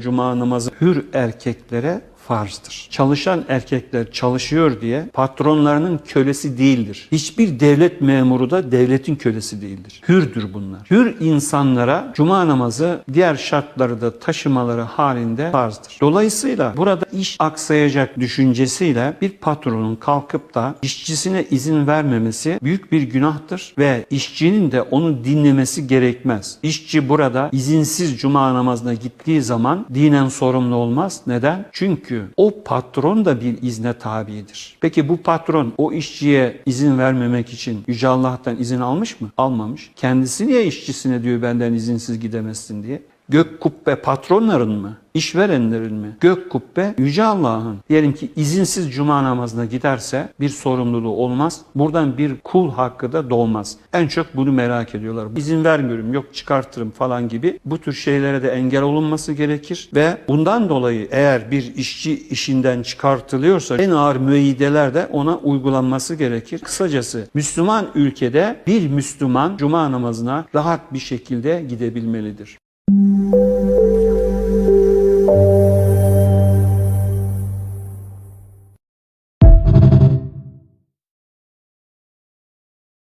Cuma namazı. Hür erkeklere farzdır. Çalışan erkekler çalışıyor diye patronlarının kölesi değildir. Hiçbir devlet memuru da devletin kölesi değildir. Hürdür bunlar. Hür insanlara cuma namazı diğer şartları da taşımaları halinde farzdır. Dolayısıyla burada iş aksayacak düşüncesiyle bir patronun kalkıp da işçisine izin vermemesi büyük bir günahtır ve işçinin de onu dinlemesi gerekmez. İşçi burada izinsiz cuma namazına gittiği zaman dinen sorumlu olmaz. Neden? Çünkü o patron da bir izne tabidir. Peki bu patron o işçiye izin vermemek için Yüce Allah'tan izin almış mı? Almamış. Kendisi niye işçisine diyor benden izinsiz gidemezsin diye? Gök kubbe patronların mı? İşverenlerin mi? Gök kubbe Yüce Allah'ın. Diyelim ki izinsiz cuma namazına giderse bir sorumluluğu olmaz. Buradan bir kul hakkı da doğmaz. En çok bunu merak ediyorlar. İzin vermiyorum, yok çıkartırım falan gibi. Bu tür şeylere de engel olunması gerekir. Ve bundan dolayı eğer bir işçi işinden çıkartılıyorsa en ağır müeyyideler de ona uygulanması gerekir. Kısacası Müslüman ülkede bir Müslüman cuma namazına rahat bir şekilde gidebilmelidir. Thank you.